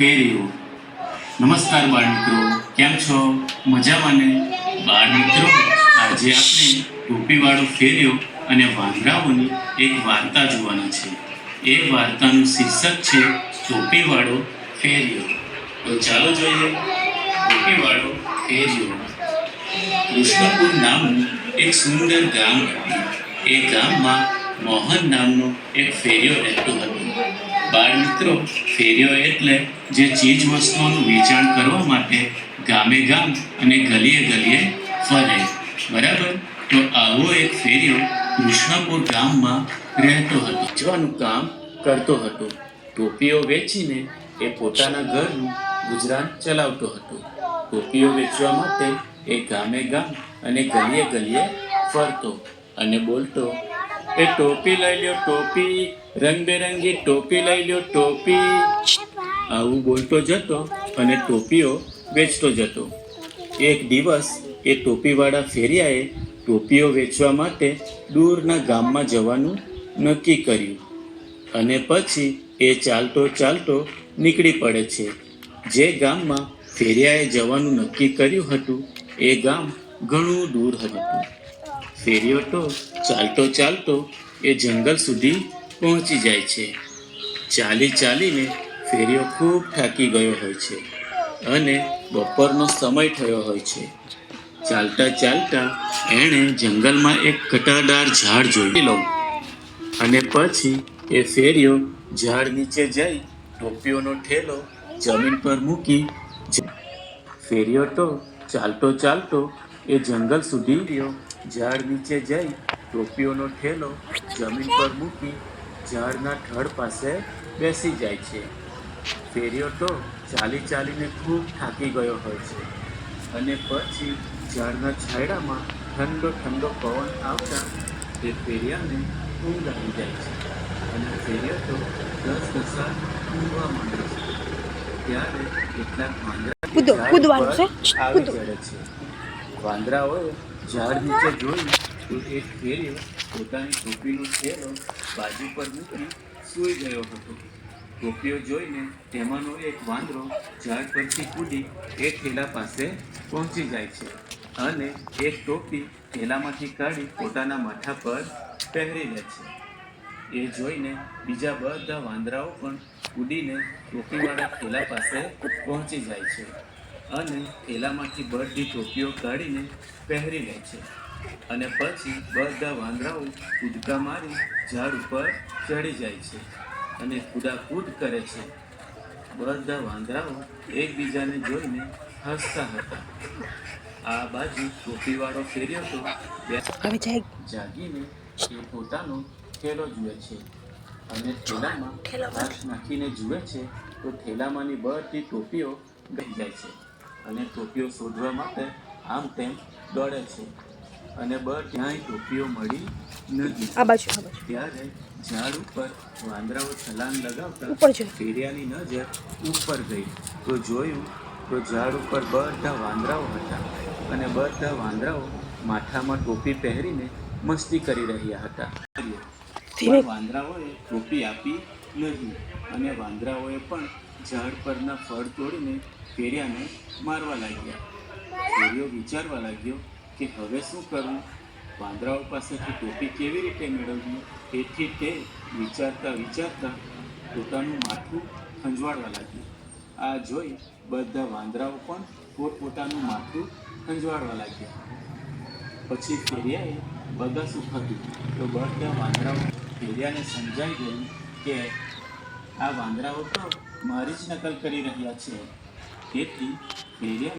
ફેરીઓ નમસ્કાર બાળ મિત્રો, કેમ છો? મજામાં ને? બાળ મિત્રો, આજે આપણે ટોપીવાળો ફેરિયો અને વાંદરાઓની એક વાર્તા જોવાના છે. એ વાર્તાનું શીર્ષક છે, ટોપીવાળો ફેરિયો. તો ચાલો જોઈએ, ટોપીવાળો ફેરિયો. કૃષ્ણપુર નામનું એક સુંદર ગામ હતું. એ ગામમાં મોહન નામનો એક ફેરિયો રહેતો હતો. બાળ મિત્રો, ફેરિયો એટલે જે ચીજ વસ્તુઓનું વેચાણ કરવા માટે ગામે ગામ અને ગલીએ ગલીએ ફરે. બરાબર? તો આવો એક ફેરિયો કૃષ્ણપુર ગામમાં રહેતો હતો. વેચવાનું કામ કરતો હતો. ટોપીઓ વેચીને એ પોતાના ઘરનું ગુજરાન ચલાવતો હતો. ટોપીઓ વેચવા માટે એ ગામે ગામ અને ગલીએ ગલીએ ફરતો અને બોલતો એ ટોપી લઈ લ્યો ટોપી, રંગબેરંગી ટોપી લઈ લ્યો ટોપી. આવું બોલતો જતો અને ટોપીઓ વેચતો જતો. એક દિવસ એ ટોપીવાળા ફેરિયાએ ટોપીઓ વેચવા માટે દૂરના ગામમાં જવાનું નક્કી કર્યું અને પછી એ ચાલતો ચાલતો નીકળી પડે છે. જે ગામમાં ફેરિયાએ જવાનું નક્કી કર્યું હતું, એ ગામ ઘણું દૂર હતું. ફેરિયો તો, ચાલતો ચાલતો એ જંગલ સુધી પહોંચી જાય છે. ચાલી ચાલીને ફેરિયો ખૂબ થાકી ગયો હોય છે અને બપોરનો સમય થયો હોય છે. ચાલતા ચાલતા એણે જંગલમાં એક કટાદાર ઝાડ જોઈ લઉં અને પછી એ ફેરિયો ઝાડ નીચે જઈ ટોપીઓનો ઠેલો જમીન પર મૂકી ફેરિયો તો ચાલતો ચાલતો એ જંગલ સુધી ગયો. ઝાડ નીચે જઈ ટોપીઓનો ઠેલો જમીન પર મૂકી ઝાડના થડ પાસે બેસી જાય છે. ફેરિયો તો ચાલી ચાલીને ખૂબ થાકી ગયો હોય છે. અને પછી ઝાડના છાંયડામાં ઠંડો ઠંડો પવન આવતા તે ફેરિયાને ઊંઘ આવી જાય છે. અને ફેરિયો તો દસ દસા ઊંઘવા માંડે છે. ત્યારે કેટલાક વાંદરા કૂદવાનું છે. વાંદરાઓએ ઝાડ નીચે જોયું તો એક ફેરિયો પોતાની ટોપીનો થેલો બાજુ પર મૂકી સૂઈ ગયો હતો. ટોપીઓ જોઈને તેમાંનો એક વાંદરો ઝાડ પરથી કૂદી એ થેલા પાસે પહોંચી જાય છે અને એક ટોપી થેલામાંથી કાઢી પોતાના માથા પર પહેરી લે છે. એ જોઈને બીજા બધા વાંદરાઓ પણ કૂદીને ટોપીવાળા થેલા પાસે પહોંચી જાય છે. અને થેલામાંથી બધી ટોપીઓ કાઢીને પહેરી લે છે. અને પછી બધા વાંદરાઓ કૂદકા મારી ઝાડ ઉપર ચડી જાય છે અને કૂદાકૂદ કરે છે. બધા વાંદરાઓ એકબીજાને જોઈને હસતા હતા. આ બાજુ ટોપીવાળો ફેર્યો તો જાગીને એ પોતાનો થેલો જુએ છે અને થેલામાં હાથ નાખીને જુએ છે તો થેલામાંની બધી ટોપીઓ ગઈ જાય છે. અને ટોપીઓ શોધવા માટે આમ તેમ દોડે છે. અને બર ક્યાંય ટોપીઓ મળી નથી. આ બાજુ ત્યારે ઝાડ ઉપર વાંદરાઓ છલાંગ લગાવતા ઉપર ફેરિયાની નજર ઉપર ગઈ. તો જોયું તો ઝાડ ઉપર બધા વાંદરાઓ હતા અને બધા વાંદરાઓ માથામાં ટોપી પહેરીને મસ્તી કરી રહ્યા હતા. વાંદરાઓએ ટોપી આપી નહીં અને વાંદરાઓએ પણ ઝાડ પરના ફળ તોડીને ફેરિયાને મારવા લાગ્યા. ફેરિયો વિચારવા લાગ્યો કે હવે શું કરવું વાંદરાઓ પાસેથી ટોપી કેવી રીતે મેળવવી? તેથી તે વિચારતા વિચારતા પોતાનું માથું ખંજવાડવા લાગ્યું. આ જોઈ બધા વાંદરાઓ પણ પોતપોતાનું માથું ખંજવાડવા લાગ્યા. પછી ફેરિયાએ બગાસું ખાધું. તો બધા વાંદરાઓ ફેરિયાને સમજાઈ ગયું કે આ વાંદરાઓ તો મારી જ નકલ કરી રહ્યા છે. તેથી ફેરિયા